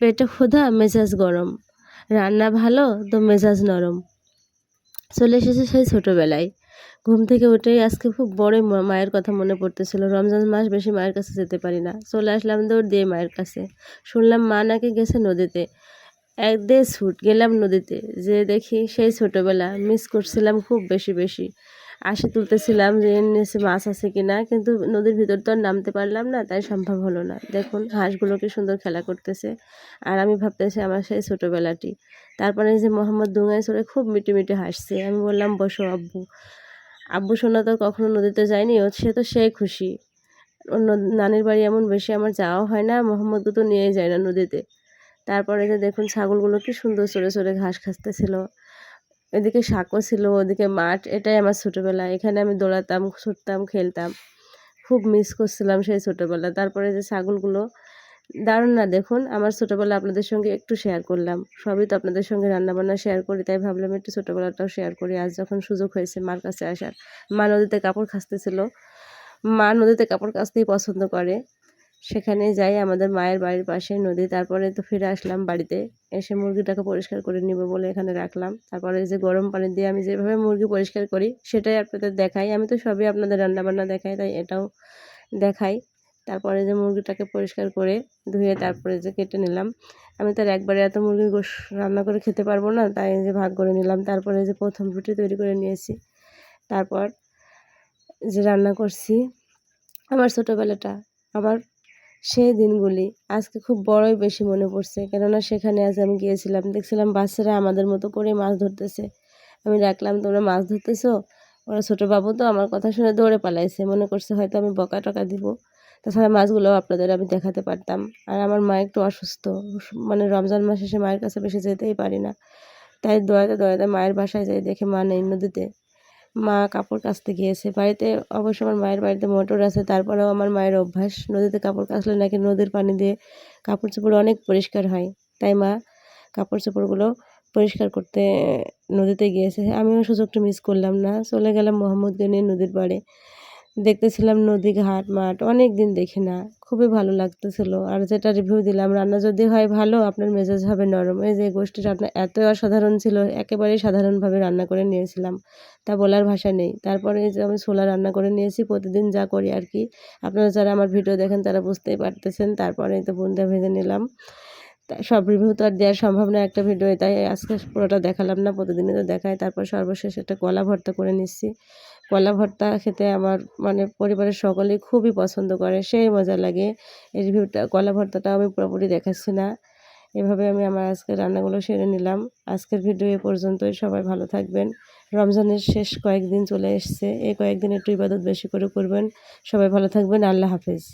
পেটে ক্ষুধা, মেজাজ গরম। রান্না ভালো তো মেজাজ নরম। চলে এসেছে সেই ছোটোবেলায়। ঘুম থেকে উঠেই আজকে খুব বড়ই মায়ের কথা মনে পড়তেছিল। রমজান মাস বেশি মায়ের কাছে যেতে পারি না। চলে আসলাম দৌড় দিয়ে মায়ের কাছে। শুনলাম মা নাকি গেছে নদীতে। এক দিয়ে ছুট গেলাম নদীতে। যে দেখি সেই ছোটোবেলা। মিস করছিলাম খুব বেশি বেশি। আশি তুলতেছিলাম যে নিচে মাছ আছে কিনা, কিন্তু নদীর ভিতর তো আর নামতে পারলাম না, তাই সম্ভব হলো না। দেখুন, হাঁসগুলো কি সুন্দর খেলা করতেছে। আর আমি ভাবতেছি আমার সেই ছোটোবেলাটি। তারপরে যে মোহাম্মদ দুঙায় চড়ে খুব মিটি মিটি হাসছে। আমি বললাম, বসো আব্বু। আব্বু সোনা তো কখনো নদীতে যায়নি, ও, সে তো সেই খুশি। অন্য নানির বাড়ি এমন বেশি আমার যাওয়া হয় না মোহাম্মদকে তো নিয়ে যায় না নদীতে। তারপরে যে দেখুন, ছাগলগুলো কি সুন্দর চড়ে চড়ে ঘাস খাসতেছিল এদিকে সাঁকো ছিল ওদিকে মাঠ, এটাই আমার ছোটোবেলা। এখানে আমি দৌড়াতাম, ছুটতাম, খেলতাম। খুব মিস করছিলাম সেই ছোটোবেলা। তারপরে যে ছাগলগুলো, দারুণ না দেখুন, আমার ছোটোবেলা আপনাদের সঙ্গে একটু শেয়ার করলাম। সবই তো আপনাদের সঙ্গে রান্নাবান্না শেয়ার করি, তাই ভাবলাম একটু ছোটোবেলাটাও শেয়ার করি। আজ যখন সুযোগ হয়েছে মার কাছে আসার, মা নদীতে কাপড় খাসতেছিল মা নদীতে কাপড় কাচতেই পছন্দ করে। সেখানে যাই, আমাদের মায়ের বাড়ির পাশে নদী। তারপরে তো ফিরে আসলাম বাড়িতে। এসে মুরগিটাকে পরিষ্কার করে নিব বলে এখানে রাখলাম। তারপরে যে গরম পানি দিয়ে আমি যেভাবে মুরগি পরিষ্কার করি, সেটাই আপনাদের দেখাই। আমি তো সবই আপনাদের রান্নাবান্না দেখাই, তাই এটাও দেখাই। তারপরে যে মুরগিটাকে পরিষ্কার করে ধুয়ে তারপরে যে কেটে নিলাম। আমি তার একবারে এত মুরগির গোশ রান্না করে খেতে পারব না, তাই যে ভাগ করে নিলাম। তারপরে যে প্রথম রুটি তৈরি করে নিয়েছি। তারপর যে রান্না করছি, আমার ছোটোবেলাটা, আমার সেই দিনগুলি। আজকে খুব বড়ই বেশি মনে পড়ছে। কেননা সেখানে আজ আমি গিয়েছিলাম, দেখছিলাম বাচ্চারা আমাদের মতো করে মাছ ধরতেছে। আমি ডাকলাম, তোমরা মাছ ধরতেছো? ওরা ছোটো বাবু তো, আমার কথা শুনে দৌড়ে পালাইছে। মনে করছে হয়তো আমি বকা টকা দিব। তাছাড়া মাছগুলো আপনাদের আমি দেখাতে পারতাম। আর আমার মা একটু অসুস্থ। মানে রমজান মাস এসে মায়ের কাছে বেশি যেতেই পারি না। তাই দৌড়াতে দৌড়াতে মায়ের বাসায় যাই, দেখে মা নেই নদীতে। মা কাপড় কাচতে গিয়েছে। বাড়িতে অবশ্য আমার মায়ের বাড়িতে মোটর আছে, তারপরেও আমার মায়ের অভ্যাস, নদীতে কাপড় কাচলে নাকি নদীর পানি দিয়ে কাপড় চোপড় অনেক পরিষ্কার হয়। তাই মা কাপড় চোপড়গুলো পরিষ্কার করতে নদীতে গিয়েছে। আমিও সুযোগটা মিস করলাম না। চলে গেলাম মোহাম্মদগঞ্জের নদীর পাড়ে। দেখতেছিলাম নদী ঘাট মাঠ অনেক দিন দেখি না। খুবই ভালো লাগতেছিল। আর যেটা রিভিউ দিলাম, রান্না যদি হয় ভালো, আপনার মেজাজ হবে নরম। এই যে গোষ্ঠী রান্না এত অসাধারণ ছিল, একেবারেই সাধারণভাবে রান্না করে নিয়েছিলাম। তা বলার ভাষা নেই। তারপরে যে আমি ছোলা রান্না করে নিয়েছি, প্রতিদিন যা করি আর কি। আপনারা যারা আমার ভিডিও দেখেন, তারা বুঝতেই পারতেছেন। তারপরে তো বুন্দা ভেজে নিলাম। সব রিভিউ তো আর দেওয়া সম্ভব না একটা ভিডিও তাই আজকে পুরোটা দেখালাম না, প্রতিদিনই তো দেখায়। তারপর সর্বশেষ একটা কলা ভর্তা করে নিচ্ছি। কলা ভর্তা খেতে আমার মানে পরিবারের সকলেই খুবই পছন্দ করে, সেই মজা লাগে। এই রিভিউটা, কলা ভর্তাটা আমি পুরোপুরি দেখাচ্ছি না। এভাবে আমি আমার আজকের রান্নাগুলো সেরে নিলাম। আজকের ভিডিও এ পর্যন্তই, সবাই ভালো থাকবেন। রমজানের শেষ কয়েকদিন চলে এসছে এই কয়েকদিন একটু ইবাদত বেশি করে করবেন। সবাই ভালো থাকবেন, আল্লাহ হাফেজ।